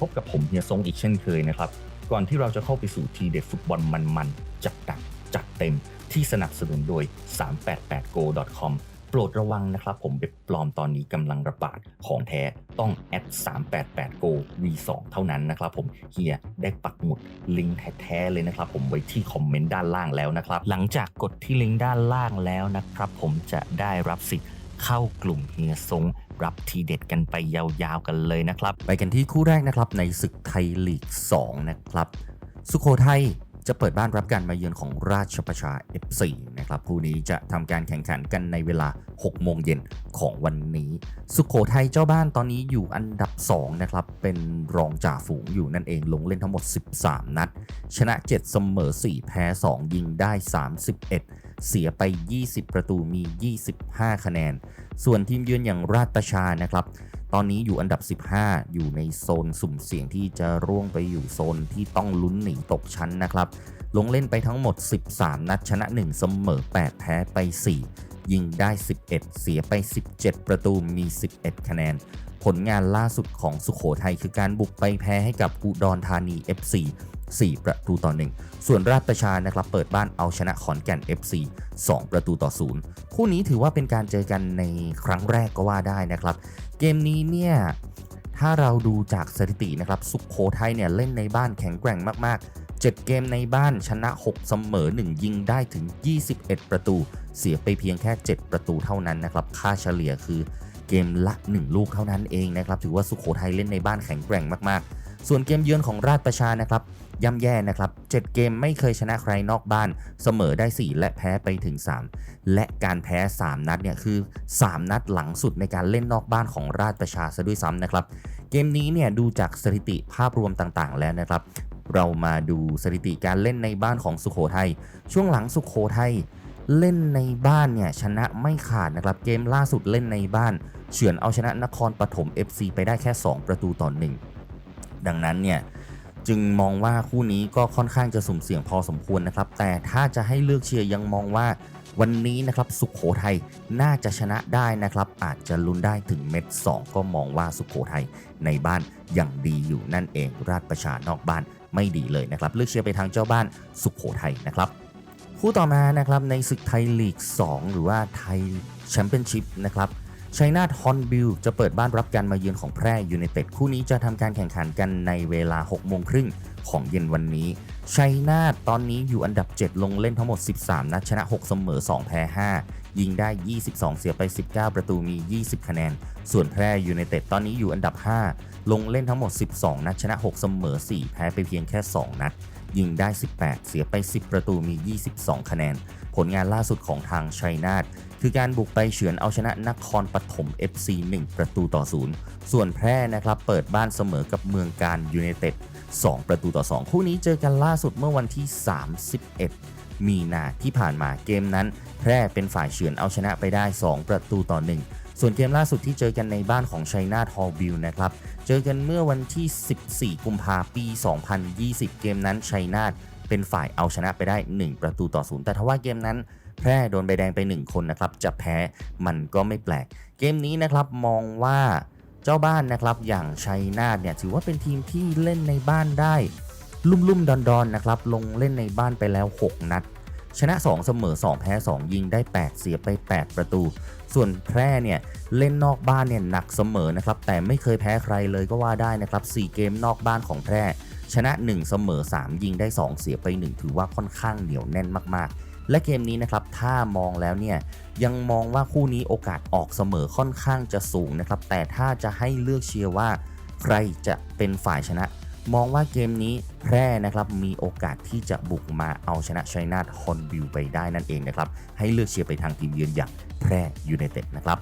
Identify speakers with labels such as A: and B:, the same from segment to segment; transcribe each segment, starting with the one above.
A: พบกับผมเฮียซงอีกเช่นเคยนะครับ ก่อนที่เราจะเข้าไปสู่ทีเด็ดฟุตบอลมันๆ จัดหนักจัดเต็มที่สนับสนุนโดย 388go.com โปรดระวังนะครับ ผมเว็บปลอมตอนนี้กำลังระบาดของแท้ต้องแอด 388go v2 เท่านั้นนะครับผมเฮียได้ปักหมุดลิงก์แท้ๆเลยนะครับ ผมไว้ที่คอมเมนต์ด้านล่างแล้วนะครับ หลังจากกดที่ลิงก์ด้านล่างแล้วนะครับ ผมจะได้รับสิทธิ์เข้ากลุ่มเฮียซง รับทีเด็ดกันไปยาวๆกันเลยนะครับ ไปกันที่คู่แรกนะครับในศึกไทยลีก 2 นะครับ สุโขทัยจะเปิดบ้านรับการมาเยือนของราชประชา F4 นะครับคู่นี้จะทำการแข่งขันกันในเวลา 6 โมงเย็นของวันนี้ สุโขทัยเจ้าบ้านตอนนี้อยู่อันดับ 2 นะครับ เป็นรองจ่าฝูงอยู่นั่นเองลงเล่นทั้งหมด 13 นัด ชนะ 7 เสมอ 4 แพ้ 2 ยิงได้ 31 เสียไป 20 ประตูมี 25 คะแนน ส่วนทีมเยือนอย่างราชชานะครับ ตอนนี้อยู่อันดับ 15 อยู่ในโซนสุ่มเสี่ยงที่จะร่วงไปอยู่โซนที่ต้องลุ้นหนีตกชั้นนะครับ ลงเล่นไปทั้งหมด 13 นัดชนะ 1 เสมอ 8 แพ้ไป 4 ยิงได้ 11 เสียไป 17 ประตูมี 11 คะแนน ลงานล่าสุดของสุขโขทัยคือการบุกไปแพ้ให้กับอุดรธานี FC 4 ประตูต่อ 1 ส่วนราชประชานะครับเปิดบ้านเอาชนะขอนแก่น FC 2 ประตูต่อ 0 คู่นี้ถือว่าเป็นการเจอกันในครั้งแรกก็ว่าได้นะครับ เกมนี้เนี่ย ถ้าเราดูจากสถิตินะครับ สุขโขทัยเนี่ยเล่นในบ้านแข็งแกร่งมากๆ 7 เกมในบ้านชนะ 6 เสมอ 1 ยิงได้ถึง 21 ประตู เสียไปเพียงแค่ 7 ประตูเท่านั้นนะครับ ค่าเฉลี่ยคือ เกมละ 1 ลูกเท่านั้นเองนะครับถือว่าสุขโขทัยเล่นในบ้านแข็งแกร่งมากๆ ส่วนเกมเยือนของราชประชานะครับย่ำแย่นะครับ7เกมไม่เคยชนะใครนอกบ้าน เสมอได้ 4 และแพ้ไปถึง 3 และการแพ้ 3 นัดเนี่ยคือ 3 นัดหลังสุดในการเล่นนอกบ้านของราชประชาซะด้วยซ้ำนะครับเกมนี้เนี่ยดูจากสถิติภาพรวมต่างๆ แล้วนะครับ เรามาดูสถิติการเล่นในบ้านของสุโขทัยช่วงหลังสุโขทัย เล่นในบ้านเนี่ยชนะไม่ขาดนะครับ เกมล่าสุดเล่นในบ้านเฉือนเอาชนะนครปฐม FC ไปได้แค่ 2 ประตูต่อ1ดังนั้นเนี่ยจึงมองว่าคู่นี้ก็ค่อนข้างจะสุ่มเสี่ยงพอสมควรนะครับ แต่ถ้าจะให้เลือกเชียร์ยังมองว่าวันนี้นะครับสุขโขทัยน่าจะชนะได้นะครับ อาจจะลุ้นได้ถึงเม็ด 2 ก็มองว่าสุขโขทัยในบ้านยังดีอยู่นั่นเองราชประชานอกบ้านไม่ดีเลยนะครับ เลือกเชียร์ไปทางเจ้าบ้านสุขโขทัยนะครับ คู่ต่อมานะครับในศึกไทยลีก 2 หรือว่าไทยแชมเปี้ยนชิพนะครับชัยนาทฮอนบิลจะเปิดบ้านรับการมาเยือนของแพร่ยูไนเต็ดคู่นี้จะทำการแข่งขันกันในเวลา 6 โมงครึ่งของเย็นวันนี้ชัยนาทตอนนี้อยู่อันดับ 7 ลงเล่นทั้งหมด 13 นัดชนะ 6 เสมอ 2 แพ้ 5 ยิงได้ 22 เสียไป 19 ประตูมี 20 คะแนน ส่วนแพร่ยูไนเต็ดตอนนี้อยู่อันดับ 5 ลงเล่นทั้งหมด 12 นัดชนะ 6 เสมอ 4 แพ้ไปเพียงแค่ 2 นัด ยิงได้ 18 เสียไป 10 ประตูมี 22 คะแนน ผลงานล่าสุดของทางชัยนาทคือการบุกไปเฉือนเอาชนะนครปฐม FC 1 ประตูต่อ 0 ส่วนแพร่นะครับเปิดบ้านเสมอกับเมืองการยูไนเต็ด 2 ประตูต่อ 2 คู่นี้เจอกันล่าสุดเมื่อวันที่ 31 มีนาที่ผ่านมาเกมนั้น แพร่เป็นฝ่ายเฉือนเอาชนะไปได้ 2 ประตูต่อ 1 ส่วนเกมล่าสุดที่เจอกันในบ้านของชัยนาทฮอลบิลนะครับ เจอกันเมื่อวันที่ 14 กุมภาพันธ์ปี 2020 เกมนั้นชัยนาทเป็นฝ่ายเอาชนะไปได้ 1 ประตูต่อ0แต่ทว่าเกมนั้นแพร่โดนใบแดงไป 1 คนนะครับ จะแพ้มันก็ไม่แปลก เกมนี้นะครับมองว่าเจ้าบ้านนะครับอย่างชัยนาทเนี่ยถือว่าเป็นทีมที่เล่นในบ้านได้ ลุ่มๆดอนๆนะครับลงเล่นในบ้านไปแล้ว 6 นัด ชนะ 2 เสมอ 2 แพ้ 2 ยิงได้ 8 เสียไป 8 ประตู ส่วนแพร่เนี่ยเล่นนอกบ้านเนี่ยหนักเสมอนะครับแต่ไม่เคยแพ้ใครเลยก็ว่าได้นะครับ4เกมนอกบ้านของแพร่ชนะ 1 เสมอ 3 ยิงได้ 2 เสียไป 1 ถือว่าค่อนข้างเหนียวแน่นมากๆ และเกมนี้นะครับถ้ามองแล้วเนี่ยยังมองว่าคู่นี้โอกาสออกเสมอค่อนข้างจะสูงนะครับแต่ถ้าจะให้เลือกเชียร์ว่า ใครจะเป็นฝ่ายชนะ มองว่าเกมนี้แพร่นะครับมีโอกาสที่จะบุกมาเอาชนะชัยนาทฮอนบิลไปได้นั่นเองนะครับ ให้เลือกเชียร์ไปทางทีมเยือนอย่างแพร่ยูไนเต็ดนะครับ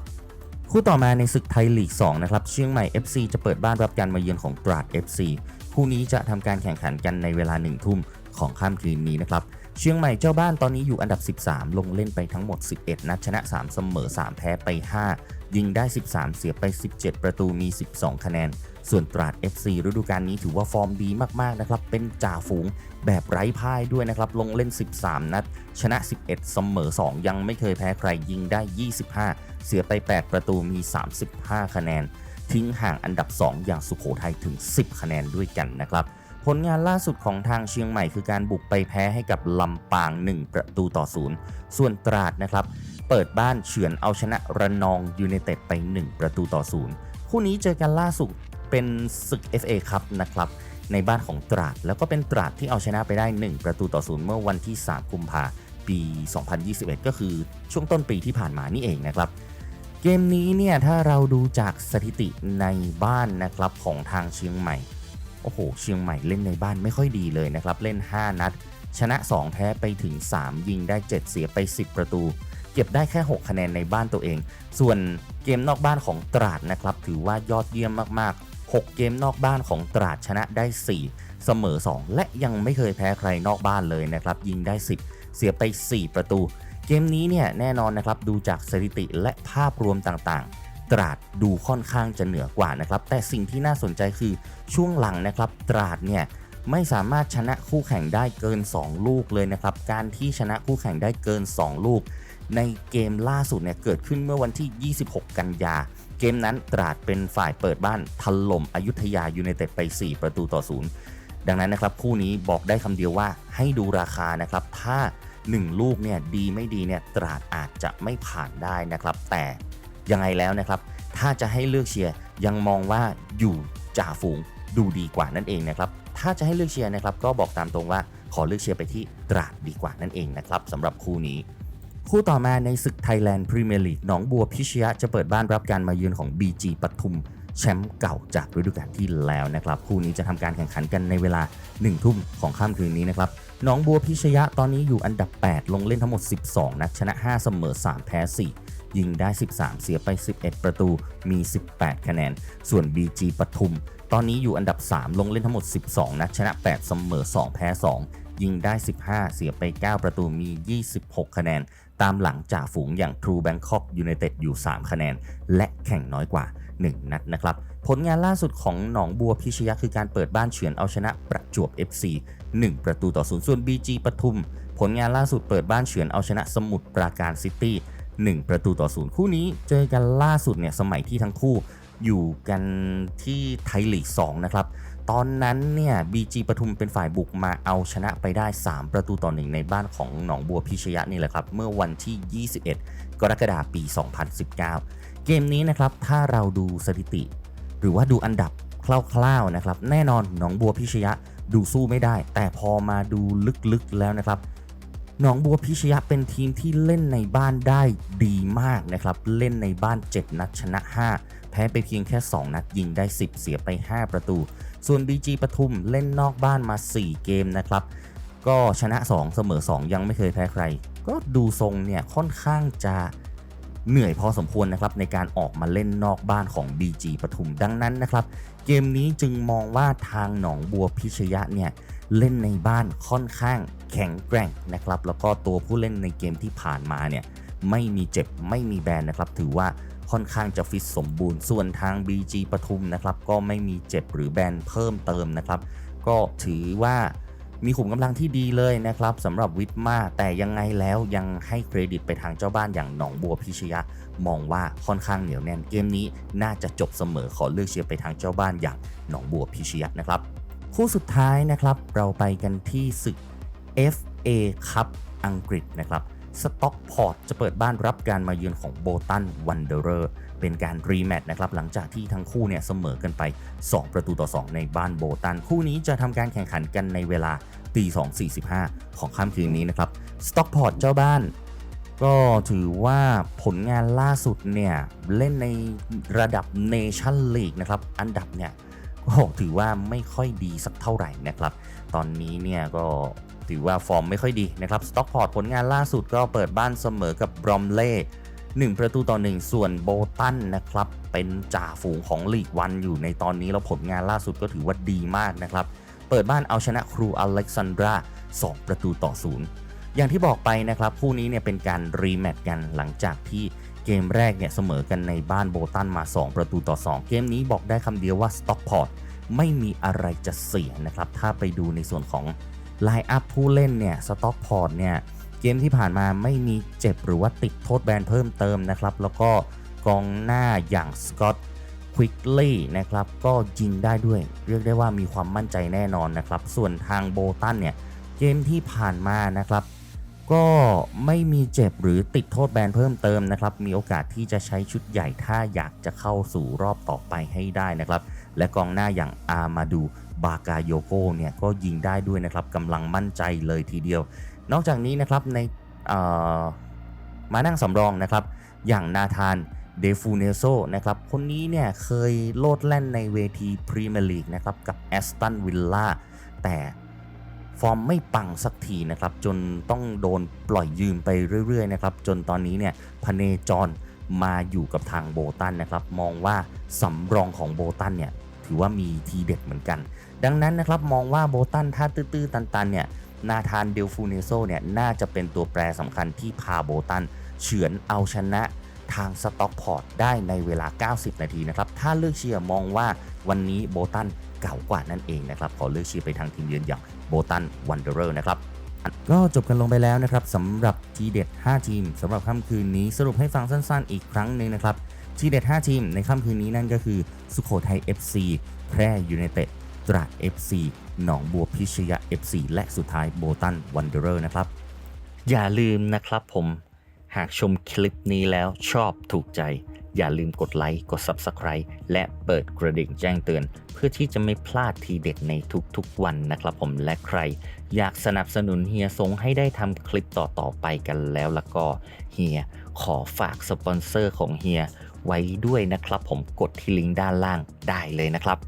A: คู่ต่อมาในศึกไทยลีก 2 นะครับ เชียงใหม่ FC จะเปิดบ้านรับการมาเยือนของตราด FC คู่นี้จะทำการแข่งขันกันในเวลา1ทุ่มของค่ำคืนนี้นะครับ เชียงใหม่เจ้าบ้านตอนนี้อยู่อันดับ 13 ลงเล่นไปทั้งหมด 11 นัดชนะ 3 เสมอ 3 แพ้ไป 5 ยิงได้ 13 เสียไป 17 ประตูมี 12 คะแนน ส่วนตราด FC ฤดูกาลนี้ถือว่าฟอร์มดีมากๆนะครับ เป็นจ่าฝูงแบบไร้พ่ายด้วยนะครับ ลงเล่น 13 นัด ชนะ 11 เสมอ 2 ยังไม่เคยแพ้ใครยิงได้ 25 เสียไป 8 ประตูมี 35 คะแนน ทิ้งห่างอันดับ 2 อย่างสุโขทัยถึง 10 คะแนนด้วยกันนะครับผลงานล่าสุดของทางเชียงใหม่คือการบุกไปแพ้ให้กับลำปาง 1 ประตูต่อ0ส่วนตราดนะครับ เปิดบ้านเฉือนเอาชนะระนองยูไนเต็ดไป 1 ประตูต่อ0คู่นี้เจอกันล่าสุดเป็นศึก FA ครับนะครับในบ้านของตราด แล้วก็เป็นตราดที่เอาชนะไปได้ 1 ประตูต่อ0เมื่อวันที่ 3 กุมภาปี 2021 ก็คือช่วงต้นปีที่ผ่านมานี่เองนะครับ เกมนี้เนี่ยถ้าเราดูจากสถิติในบ้านนะครับของทางเชียงใหม่ โอ้โห เชียงใหม่เล่นในบ้านไม่ค่อยดีเลยนะครับ เล่น 5 นัด ชนะ 2 แพ้ไปถึง 3 ยิงได้ 7 เสียไป 10 ประตู เก็บได้แค่ 6 คะแนนในบ้านตัวเอง ส่วนเกมนอกบ้านของตราดนะครับถือว่ายอดเยี่ยมมากๆ 6 เกมนอกบ้านของตราดชนะได้ 4 เสมอ 2 และยังไม่เคยแพ้ใครนอกบ้านเลยนะครับยิงได้ 10 เสียไป 4 ประตู เกมนี้เนี่ยแน่นอนนะครับดูจากสถิติและภาพรวมต่างๆ ตราดดูค่อนข้างจะเหนือกว่านะครับแต่สิ่งที่น่าสนใจคือช่วงหลังนะครับตราดเนี่ยไม่สามารถชนะคู่แข่งได้เกิน 2 ลูกเลยนะครับ การที่ชนะคู่แข่งได้เกิน 2 ลูก ในเกมล่าสุดเนี่ยเกิดขึ้นเมื่อวันที่ 26 กันยา เกมนั้นตราดเป็นฝ่ายเปิดบ้านถล่มอยุธยายูไนเต็ดไป 4 ประตูต่อ0ดังนั้นนะครับคู่นี้บอกได้คำเดียวว่าให้ดูราคานะครับ ถ้า 1 ลูกเนี่ยดีไม่ดีเนี่ยตราดอาจจะไม่ผ่านได้นะครับ แต่ยังไงแล้วนะครับ ถ้าจะให้เลือกเชียร์ยังมองว่าอยู่จ่าฝูงดูดีกว่านั่นเองนะครับ ถ้าจะให้เลือกเชียร์นะครับ ก็บอกตามตรงว่าขอเลือกเชียร์ไปที่ตราดดีกว่านั่นเองนะครับสำหรับคู่นี้ คู่ต่อมาในศึกไทยแลนด์พรีเมียร์ลีกหนองบัวพิชยะจะเปิดบ้านรับการมาเยือนของ BG ปทุมแชมป์เก่าจากฤดูกาลที่แล้วนะครับ คู่นี้จะทำการแข่งขันกันในเวลา 1 ทุ่มของค่ำคืนนี้นะครับหนองบัวพิชยะตอนนี้อยู่อันดับ 8 ลงเล่นทั้งหมด 12 นัดชนะ 5 เสมอ 3 แพ้ 4 ยิงได้ 13 เสียไป 11 ประตูมี 18 คะแนน ส่วน BG ปทุม ตอนนี้อยู่อันดับ 3 ลงเล่นทั้งหมด 12 นัดชนะ 8 เสมอ 2 แพ้ 2 ยิงได้ 15 เสียไป 9 ประตูมี 26 คะแนน ตามหลังจ่าฝูงอย่าง True Bangkok United อยู่ 3 คะแนน และแข่งน้อยกว่า 1 นัดนะครับ ผลงานล่าสุดของหนองบัวพิชยะคือการเปิดบ้านเฉือนเอาชนะประจวบ FC 1 ประตูต่อศูนย์ส่วน BG ปทุม ผลงานล่าสุดเปิดบ้านเฉือนเอาชนะสมุทรปราการซิตี้1 ประตูต่อศูนย์คู่นี้เจอกันล่าสุดเนี่ยสมัยที่ทั้งคู่อยู่กันที่ไทยลีก2นะครับ ตอนนั้นเนี่ย BG ปทุมเป็นฝ่ายบุกมาเอาชนะไปได้ 3 ประตูต่อหนึ่งในบ้านของหนองบัวพิชยะนี่แหละครับ เมื่อวันที่ 21 กรกฎาคมปี 2019 เกมนี้นะครับถ้าเราดูสถิติ หรือว่าดูอันดับคร่าวๆนะครับแน่นอนหนองบัวพิชยะดูสู้ไม่ได้ แต่พอมาดูลึกๆแล้วนะครับหนองบัวพิชยะเป็นทีมที่เล่นในบ้านได้ดีมากนะครับ เล่นในบ้าน 7 นัดชนะ 5 แพ้ไปเพียงแค่ 2 นัดยิงได้ 10 เสียไป 5 ประตู ส่วน BG ปทุมเล่นนอกบ้านมา 4 เกมนะครับ ก็ชนะ 2 เสมอ 2 ยังไม่เคยแพ้ใคร ก็ดูทรงเนี่ยค่อนข้างจะเหนื่อยพอสมควรนะครับในการออกมาเล่นนอกบ้านของ BG ปทุมดังนั้นนะครับ เกมนี้จึงมองว่าทางหนองบัวพิชยะเนี่ยเล่นในบ้านค่อนข้างแข็งแกร่งนะครับ แล้วก็ตัวผู้เล่นในเกมที่ผ่านมาเนี่ยไม่มีเจ็บไม่มีแบนนะครับ ถือว่า ค่อนข้างจะฟิตสมบูรณ์ ส่วนทาง BG ปทุมนะครับก็ไม่มีเจ็บหรือแบนเพิ่มเติมนะครับ ก็ถือว่ามีขุมกำลังที่ดีเลยนะครับสำหรับวิทมาแต่ยังไงแล้วยังให้เครดิตไปทางเจ้าบ้านอย่างหนองบัวพิชยะ มองว่าค่อนข้างเหนียวแน่นเกมนี้น่าจะจบเสมอขอเลือกเชียร์ไปทางเจ้าบ้านอย่างหนองบัวพิชยะนะครับ คู่สุดท้ายนะครับเราไปกันที่ศึก FA คัพอังกฤษนะครับ สต็อกพอร์ตจะเปิดบ้านรับการมาเยือนของโบตันวันเดอร์เป็นการรีแมตช์นะครับหลังจากที่ทั้งคู่เนี่ยเสมอกันไป 2 ประตูต่อ 2 ในบ้านโบตัน คู่นี้จะทำการแข่งขันกันในเวลาตี2.45 ของค่ำคืนนี้นะครับสต็อกพอร์ตเจ้าบ้านก็ถือว่าผลงานล่าสุดเนี่ย เล่นในระดับเนชั่นลีกนะครับ อันดับเนี่ยก็ถือว่าไม่ค่อยดีสักเท่าไหร่นะครับ ตอนนี้เนี่ยก็ถือว่าฟอร์มไม่ค่อยดีนะครับสต็อกพอร์ตผลงานล่าสุดก็เปิดบ้านเสมอกับบรอมเล่1ประตูต่อ1ส่วนโบตันนะครับ เป็นจ่าฝูงของลีกวันอยู่ในตอนนี้ แล้วผลงานล่าสุดก็ถือว่าดีมากนะครับ เปิดบ้านเอาชนะครูอเล็กซานดรา2 ประตูต่อ0อย่างที่บอกไปนะครับ คู่นี้เนี่ยเป็นการรีแมตช์กันหลังจากที่เกมแรกเนี่ยเสมอกันในบ้านโบตันมา 2 ประตูต่อ 2 เกมนี้บอกได้คำเดียวว่าสต็อกพอร์ต ไม่มีอะไรจะเสียนะครับ ถ้าไปดูในส่วนของไลน์อัพผู้เล่นเนี่ยสต็อกพอร์ตเนี่ยเกมที่ผ่านมาไม่มีเจ็บหรือว่าติดโทษแบนเพิ่มเติมนะครับ แล้วก็กองหน้าอย่างสกอตคควิกลี่นะครับก็ยิงได้ด้วย เรียกได้ว่ามีความมั่นใจแน่นอนนะครับ ส่วนทางโบตันเนี่ยเกมที่ผ่านมานะครับ ก็ไม่มีเจ็บหรือติดโทษแบนเพิ่มเติมนะครับ มีโอกาสที่จะใช้ชุดใหญ่ถ้าอยากจะเข้าสู่รอบต่อไปให้ได้นะครับ และกองหน้าอย่างอามาดูบากาโยโกเนี่ยก็ยิงได้ด้วยนะครับกำลังมั่นใจเลยทีเดียว นอกจากนี้นะครับในมานั่งสำรองนะครับ อย่างนาธานเดฟูเนโซนะครับคนนี้เนี่ยเคยโลดแล่นในเวทีพรีเมียร์ลีกนะครับกับแอสตันวิลล่าแต่ฟอร์มไม่ปังสักทีนะครับ จนต้องโดนปล่อยยืมไปเรื่อยๆนะครับ จนตอนนี้เนี่ยพเนจรมาอยู่กับทางโบตันนะครับ มองว่าสำรองของโบตันเนี่ย ถือว่ามีทีเด็ดเหมือนกัน ดังนั้นนะครับมองว่าโบตันถ้าตื้อๆตันๆเนี่ยนาธานเดลฟูเนโซเนี่ยน่าจะเป็นตัวแปรสำคัญที่พาโบตันเฉือนเอาชนะทางสต็อกพอร์ตได้ในเวลา 90 นาทีนะครับ ถ้าเลือกเชียร์มองว่าวันนี้โบตันเก่ากว่านั่นเองนะครับ ขอเลือกเชียร์ไปทางทีมเยือนอย่างโบตันวันเดอร์นะครับ ก็จบกันลงไปแล้วนะครับสำหรับทีเด็ด 5 ทีมสำหรับค่ำคืนนี้สรุปให้ฟังสั้นๆ อีกครั้งหนึ่งนะครับ ทีเด็ด 5 ทีมในค่ำคืนนี้นั่นก็คือสุโขทัย FC แพร่ยูไนเต็ดตราด FC หนองบัวพิชยะ FC และสุดท้ายโบตันวันเดอร์นะครับ
B: อย่าลืมนะครับผมหากชมคลิปนี้แล้วชอบถูกใจ อย่าลืมกดไลค์กด Subscribe และเปิดกระดิ่งแจ้งเตือน เพื่อที่จะไม่พลาดทีเด็ดในทุกๆวันนะครับผมและใคร อยากสนับสนุนเฮียทรงให้ได้ทำคลิปต่อๆไปกันแล้วแล้วก็เฮียขอฝากสปอนเซอร์ของเฮีย ไว้ด้วยนะครับ ผมกดที่ลิงก์ด้านล่างได้เลยนะครับ